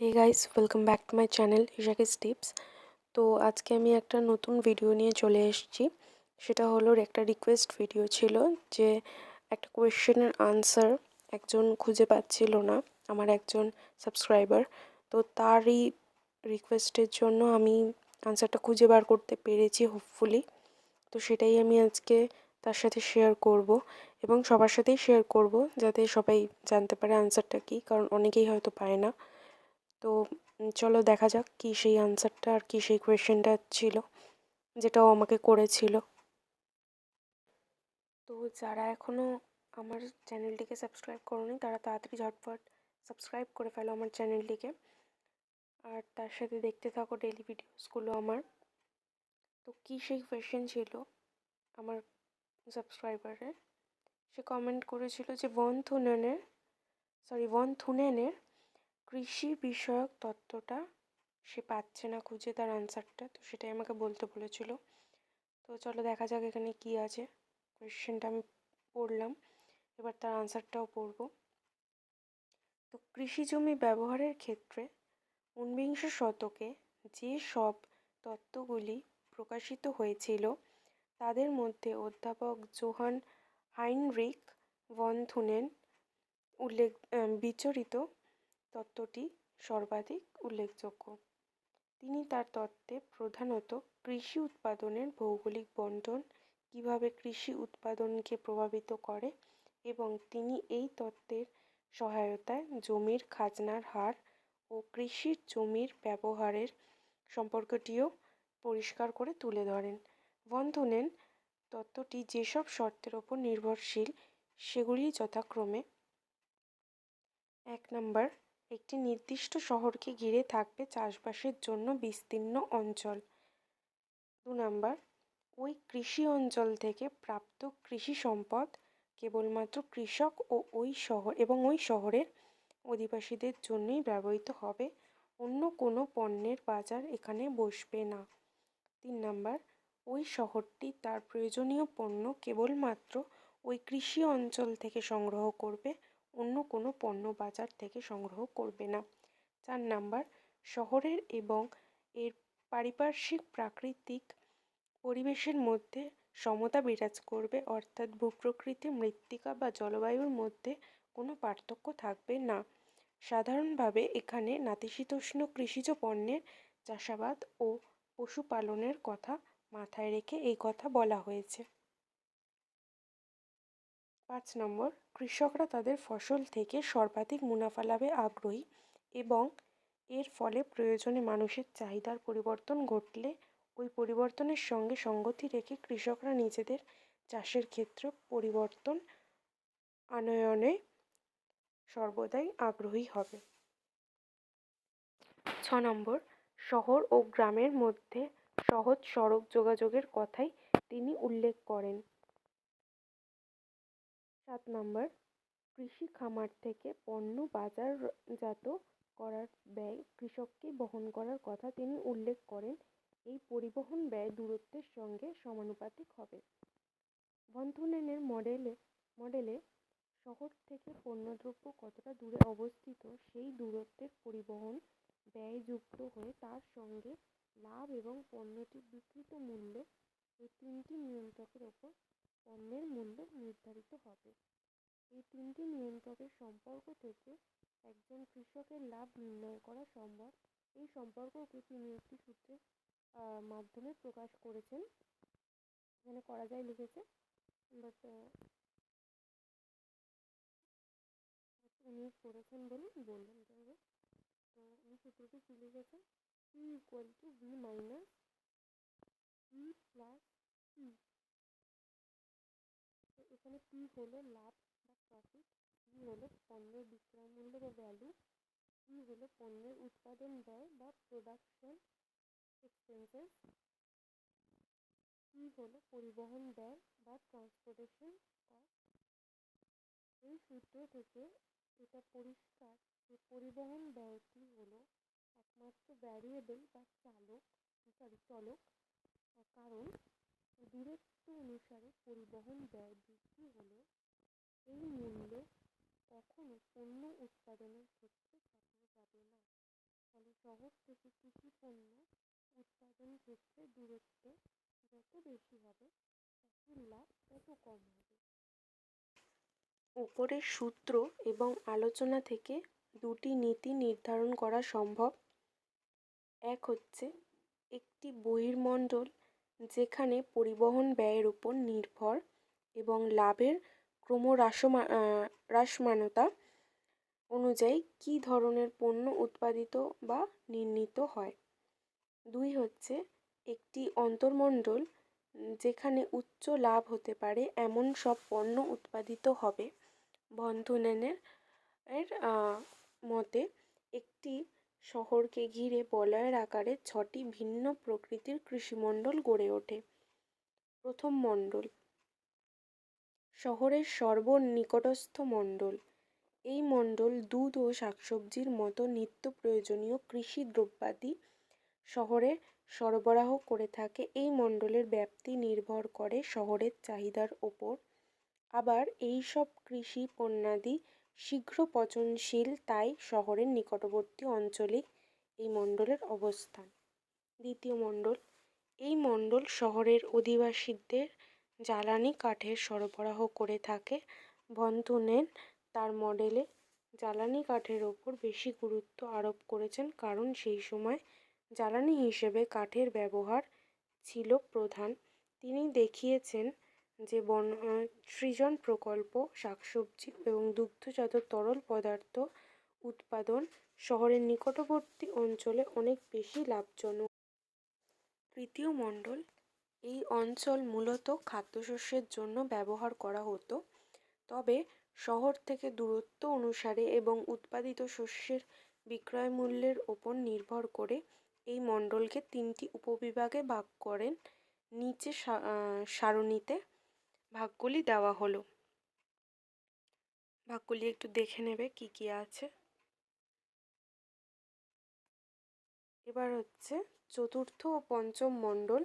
Hey guys welcome back to my channel ইশাকিস tips তো আজকে আমি একটা নতুন ভিডিও নিয়ে চলে এসেছি। সেটা হলো একটা রিকোয়েস্ট ভিডিও ছিল যে একটা কোয়েশ্চেনের আনসার একজন খুঁজে পাচ্ছিল না, আমার একজন সাবস্ক্রাইবার তো তারই রিকোয়েস্টের জন্য আমি আনসারটা খুঁজে বার করতে পেরেছি হোপফুলি তো সেটাই আমি আজকে তার সাথে শেয়ার করব এবং সবার সাথেই শেয়ার করব যাতে সবাই জানতে পারে আনসারটা কী, কারণ অনেকেই হয়তো পায় না। তো চলো দেখা যাক কী সেই আনসারটা আর কী সেই কোয়েশ্চেনটা ছিল, যেটাও আমাকে করেছিল। তো যারা এখনও আমার চ্যানেলটিকে সাবস্ক্রাইব করোনি, তারা তাড়াতাড়ি ঝটপট সাবস্ক্রাইব করে ফেলো আমার চ্যানেলটিকে আর তার সাথে দেখতে থাকো ডেলি ভিডিওসগুলো আমার। তো কী সেই কোয়েশ্চেন ছিল আমার সাবস্ক্রাইবারের সে কমেন্ট করেছিল যে বন থুনেনের সরি বন থুনেনের কৃষি বিষয়ক তত্ত্বটা সে পাচ্ছে না খুঁজে তার আনসারটা তো সেটাই আমাকে বলতে বলেছিল। তো চলো দেখা যাক এখানে কি আছে। কোয়েশ্চেনটা আমি পড়লাম, এবার তার আনসারটাও পড়ব। তো কৃষি জমি ব্যবহারের ক্ষেত্রে ঊনবিংশ শতকে যে সব তত্ত্বগুলি প্রকাশিত হয়েছিল, তাদের মধ্যে অধ্যাপক জোহান হাইনরিক ভন থুনেন উল্লেখ বিচরিত তত্ত্বটি সর্বাধিক উল্লেখযোগ্য। তিনি তার তত্ত্বে প্রধানত কৃষি উৎপাদনের ভৌগোলিক বণ্টন কীভাবে কৃষি উৎপাদনকে প্রভাবিত করে এবং তিনি এই তত্ত্বের সহায়তায় জমির খাজনার হার ও কৃষির জমির ব্যবহারের সম্পর্কটিও পরিষ্কার করে তুলে ধরেন। বন্ধনেন, তত্ত্বটি যেসব শর্তের ওপর নির্ভরশীল, সেগুলি যথাক্রমে এক নম্বর একটি নির্দিষ্ট শহরকে ঘিরে থাকবে চাষবাসের জন্য বিস্তীর্ণ অঞ্চল। দু নাম্বার, ওই কৃষি অঞ্চল থেকে প্রাপ্ত কৃষি সম্পদ কেবলমাত্র কৃষক ও ওই শহর এবং ওই শহরের অধিবাসীদের জন্যই ব্যবহৃত হবে। অন্য কোনো পণ্যের বাজার এখানে বসবে না। তিন নাম্বার, ওই শহরটি তার প্রয়োজনীয় পণ্য কেবলমাত্র ওই কৃষি অঞ্চল থেকে সংগ্রহ করবে। অন্য কোনো পণ্য বাজার থেকে সংগ্রহ করবে না। চার নাম্বার, শহরের এবং এর পারিপার্শ্বিক প্রাকৃতিক পরিবেশের মধ্যে সমতা বিরাজ করবে, অর্থাৎ ভূপ্রকৃতি, মৃত্তিকা বা জলবায়ুর মধ্যে কোনো পার্থক্য থাকবে না। সাধারণভাবে এখানে নাতিশীতোষ্ণ কৃষিজ পণ্যের চাষাবাদ ও পশুপালনের কথা মাথায় রেখে এই কথা বলা হয়েছে। পাঁচ নম্বর, কৃষকরা তাদের ফসল থেকে সর্বাধিক মুনাফা লাভে আগ্রহী এবং এর ফলে প্রয়োজনে মানুষের চাহিদার পরিবর্তন ঘটলে ওই পরিবর্তনের সঙ্গে সঙ্গতি রেখে কৃষকরা নিজেদের চাষের ক্ষেত্রে পরিবর্তন আনয়নে সর্বদাই আগ্রহী হবে। ছ নম্বর, শহর ও গ্রামের মধ্যে সহজ সড়ক যোগাযোগের কথাই তিনি উল্লেখ করেন। সাত নম্বর, কৃষি খামার থেকে পণ্য বাজারজাত করার ব্যয় কৃষককে বহন করার কথা তিনি উল্লেখ করেন। এই পরিবহন ব্যয় দূরত্বের সঙ্গে সমানুপাতিক হবে। বন্ধনেনের মডেলে মডেলে শহর থেকে পণ্যদ্রব্য কতটা দূরে অবস্থিত সেই দূরত্বের পরিবহন ব্যয়যুক্ত হয়ে তার সঙ্গে লাভ এবং পণ্যটির বিক্রিত মূল্য এই তিনটি নিয়ন্ত্রকের ওপর পণ্যের মূল্য নির্ধারিত হবে। এই তিনটি নিয়ন্ত্রকের সম্পর্ক থেকে একজন কৃষকের লাভ নির্ণয় করা সম্ভব। এই সম্পর্ককে তিনি একটি সূত্রের মাধ্যমে প্রকাশ করেছেন। এখানে করা যায় লিখেছে বাট উনি করেছেন বলে বললেন। যাই হোক, তো উনি সূত্রটি কী লিখেছেন? P equal to V minus E plus তো এখানে পি হলো? লাভ বা প্রফিট পি হলো? পণ্যের বিক্রয় মূল্য বা ভ্যালু পি হলো? পণ্যের উৎপাদন ব্যয় বা প্রোডাকশন এক্সপেন্সেস পি হলো? পরিবহন ব্যয় বা ট্রান্সপোর্টেশন এই সূত্র থেকে এটা পরিষ্কার যে পরিবহন ব্যয়টি হলো একমাত্র ভ্যারিয়েবল বা চালক, সরি, চলক। কারণ দূরত্ব অনুসারে পরিবহন ব্যয় বৃদ্ধি হলে। এই মূল্য কখনো পণ্য উৎপাদনের ক্ষেত্রে ঘটানো যাবে না। শহর থেকে কৃষি পণ্য উৎপাদন ক্ষেত্রে দূরত্ব যত বেশি হবে চাষির লাভ তত কম হবে। ওপরের সূত্র এবং আলোচনা থেকে দুটি নীতি নির্ধারণ করা সম্ভব। এক হচ্ছে একটি বহির্মণ্ডল যেখানে পরিবহন ব্যয়ের উপর নির্ভর এবং লাভের ক্রমহ্রাসমা হ্রাসমানতা অনুযায়ী কী ধরনের পণ্য উৎপাদিত বা নির্মিত হয়। দুই হচ্ছে, একটি অন্তর্মণ্ডল যেখানে উচ্চ লাভ হতে পারে এমন সব পণ্য উৎপাদিত হবে। ভন্থনেনের এর মতে, একটি শহরকে ঘিরে বলয়ের আকারে ছটি ভিন্ন প্রকৃতির কৃষিমণ্ডল গড়ে ওঠে। প্রথম মণ্ডল। শহরের সর্বনিকটস্থ মণ্ডল। এই মণ্ডল দুধ ও শাকসবজির মতো নিত্য প্রয়োজনীয় কৃষি দ্রব্যাদি শহরে সরবরাহ করে থাকে। এই মণ্ডলের ব্যাপ্তি নির্ভর করে শহরের চাহিদার ওপর। আবার এই সব কৃষি পণ্যাদি শীঘ্র পচনশীল তাই শহরের নিকটবর্তী অঞ্চলে এই মণ্ডলের অবস্থান। দ্বিতীয় মণ্ডল, এই মণ্ডল শহরের অধিবাসীদের জ্বালানি কাঠের সরবরাহ করে থাকে। ভন্থনেন তার মডেলে জ্বালানি কাঠের ওপর বেশি গুরুত্ব আরোপ করেছেন কারণ সেই সময় জ্বালানি হিসেবে কাঠের ব্যবহার ছিল প্রধান। তিনি দেখিয়েছেন যে বন সৃজন প্রকল্প, শাকসবজি এবং দুগ্ধজাত তরল পদার্থ উৎপাদন শহরের নিকটবর্তী অঞ্চলে অনেক বেশি লাভজনক। তৃতীয় মণ্ডল, এই অঞ্চল মূলত খাদ্যশস্যের জন্য ব্যবহার করা হতো, তবে শহর থেকে দূরত্ব অনুসারে এবং উৎপাদিত শস্যের বিক্রয় মূল্যের ওপর নির্ভর করে এই মণ্ডলকে তিনটি উপবিভাগে ভাগ করেন। নিচে সারণীতে ভাগগুলি দেওয়া হলো। ভাগগুলি একটু দেখে নেবে কি কি আছে। এবার হচ্ছে চতুর্থ ও পঞ্চম মণ্ডল।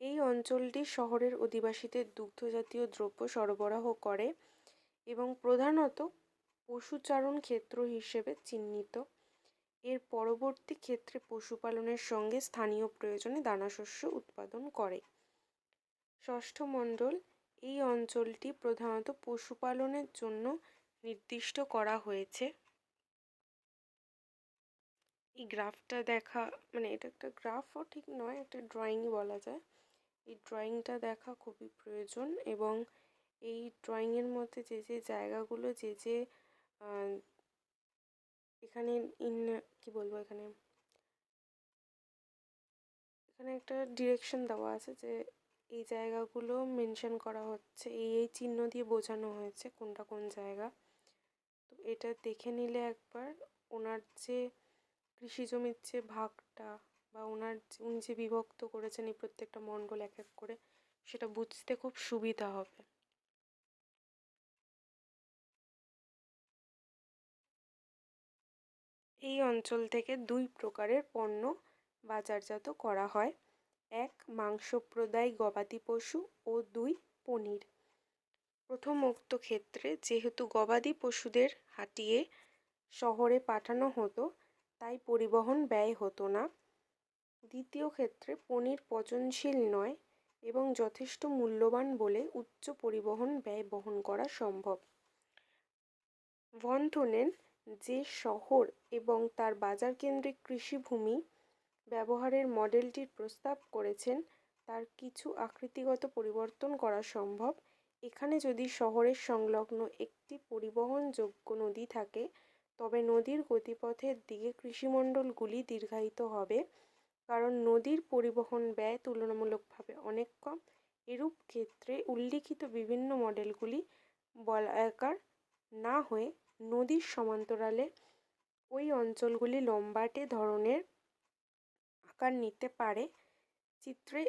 এই অঞ্চলটি শহরের অধিবাসীদের দুগ্ধজাতীয় দ্রব্য সরবরাহ করে এবং প্রধানত পশুচারণ ক্ষেত্র হিসেবে চিহ্নিত। এর পরবর্তী ক্ষেত্রে পশুপালনের সঙ্গে স্থানীয় প্রয়োজনে দানাশস্য উৎপাদন করে। ষষ্ঠ মণ্ডল এই অঞ্চলটি প্রধানত পশুপালনের জন্য নির্দিষ্ট করা হয়েছে। এই গ্রাফটা দেখা মানে এটা একটা গ্রাফও ঠিক নয়, একটা ড্রয়িংই বলা যায়। এই ড্রয়িংটা দেখা খুবই প্রয়োজন এবং এই ড্রয়িংয়ের মধ্যে যে যে জায়গাগুলো, যে যে এখানে ইন, কি বলব এখানে? এখানে একটা ডিরেকশন দেওয়া আছে যে এই জায়গাগুলো মেনশন করা হচ্ছে, এই এই চিহ্ন দিয়ে বোঝানো হয়েছে কোনটা কোন জায়গা। তো এটা দেখে নিলে একবার ওনার যে কৃষি জমির যে ভাগটা বা ওনার উনি যে বিভক্ত করেছেন এই প্রত্যেকটা মণ্ডল এক এক করে, সেটা বুঝতে খুব সুবিধা হবে। এই অঞ্চল থেকে দুই প্রকারের পণ্য বাজারজাত করা হয়। এক মাংসপ্রদায় গবাদি পশু ও দুই পনির। প্রথম উক্ত ক্ষেত্রে যেহেতু গবাদি পশুদের হাটিয়ে শহরে পাঠানো হতো, তাই পরিবহন ব্যয় হতো না। দ্বিতীয় ক্ষেত্রে পনির পচনশীল নয় এবং যথেষ্ট মূল্যবান বলে উচ্চ পরিবহন ব্যয় বহন করা সম্ভব। ভন্থনেন যে শহর এবং তার বাজারকেন্দ্রিক কৃষিভূমি ব্যবহারের মডেলটির প্রস্তাব করেছেন, তার কিছু আকৃতিগত পরিবর্তন করা সম্ভব। এখানে যদি শহরের সংলগ্ন একটি পরিবহনযোগ্য নদী থাকে, তবে নদীর গতিপথের দিকে কৃষিমণ্ডলগুলি দীর্ঘায়িত হবে, কারণ নদীর পরিবহন ব্যয় তুলনামূলকভাবে অনেক কম। এরূপ ক্ষেত্রে উল্লিখিত বিভিন্ন মডেলগুলি বলায়াকার না হয়ে নদীর সমান্তরালে ওই অঞ্চলগুলি লম্বাটে ধরনের আকার নিতে পারে। চিত্রে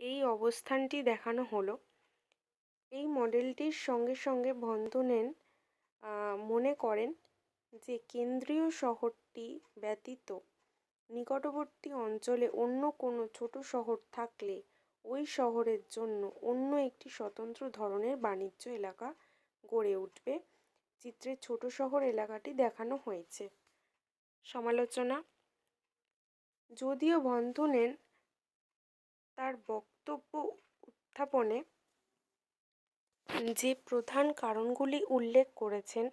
এই অবস্থানটি দেখানো হলো। এই মডেলটির সঙ্গে সঙ্গে ভন্থনেন মনে করেন যে কেন্দ্রীয় শহরটি ব্যতীত নিকটবর্তী অঞ্চলে অন্য কোনো ছোট শহর থাকলে ওই শহরের জন্য অন্য একটি স্বতন্ত্র ধরনের বাণিজ্য এলাকা গড়ে উঠবে। চিত্রে ছোট শহর এলাকাটি দেখানো হয়েছে। সমালোচনা যদিও বন্ধনেন তার বক্তব্য উত্থাপনে যে প্রধান কারণগুলি উল্লেখ করেছেন,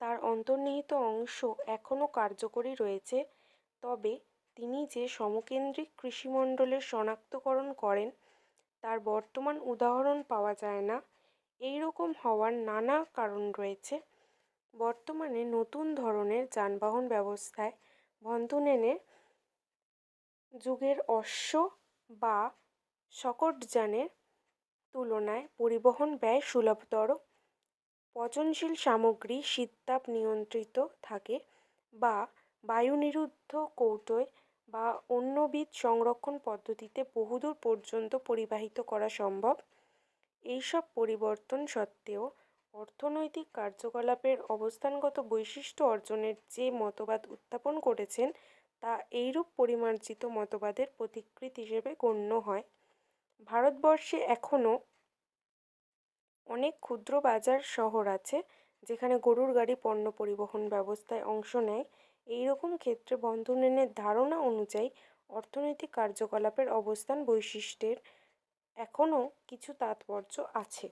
তার অন্তর্নিহিত অংশ এখনও কার্যকরী রয়েছে। তবে তিনি যে সমকেন্দ্রিক কৃষিমণ্ডলের শনাক্তকরণ করেন, তার বর্তমান উদাহরণ পাওয়া যায় না। এই রকম হওয়ার নানা কারণ রয়েছে। বর্তমানে নতুন ধরনের যানবাহন ব্যবস্থায় বন্ধনেনের যুগের অশ্ব বা শকটযানের তুলনায় পরিবহন ব্যয় সুলভতর, পচনশীল সামগ্রী শীততাপ নিয়ন্ত্রিত থাকে বা বায়ু নিরুদ্ধ কৌটোয় বা অন্যবিধ সংরক্ষণ পদ্ধতিতে বহুদূর পর্যন্ত পরিবাহিত করা সম্ভব। এইসব পরিবর্তন সত্ত্বেও অর্থনৈতিক কার্যকলাপের অবস্থানগত বৈশিষ্ট্য অর্জনের যে মতবাদ উত্থাপন করেছেন তা এইরূপ পরিমার্জিত মতবাদের পথিকৃৎ হিসেবে গণ্য হয়। ভারতবর্ষে এখনও অনেক ক্ষুদ্র বাজার শহর আছে, যেখানে গরুর গাড়ি পণ্য পরিবহন ব্যবস্থায় অংশ নেয়। এই রকম ক্ষেত্রে বন্ধনেনের ধারণা অনুযায়ী অর্থনৈতিক কার্যকলাপের অবস্থান বৈশিষ্ট্যের এখনও কিছু তাৎপর্য আছে।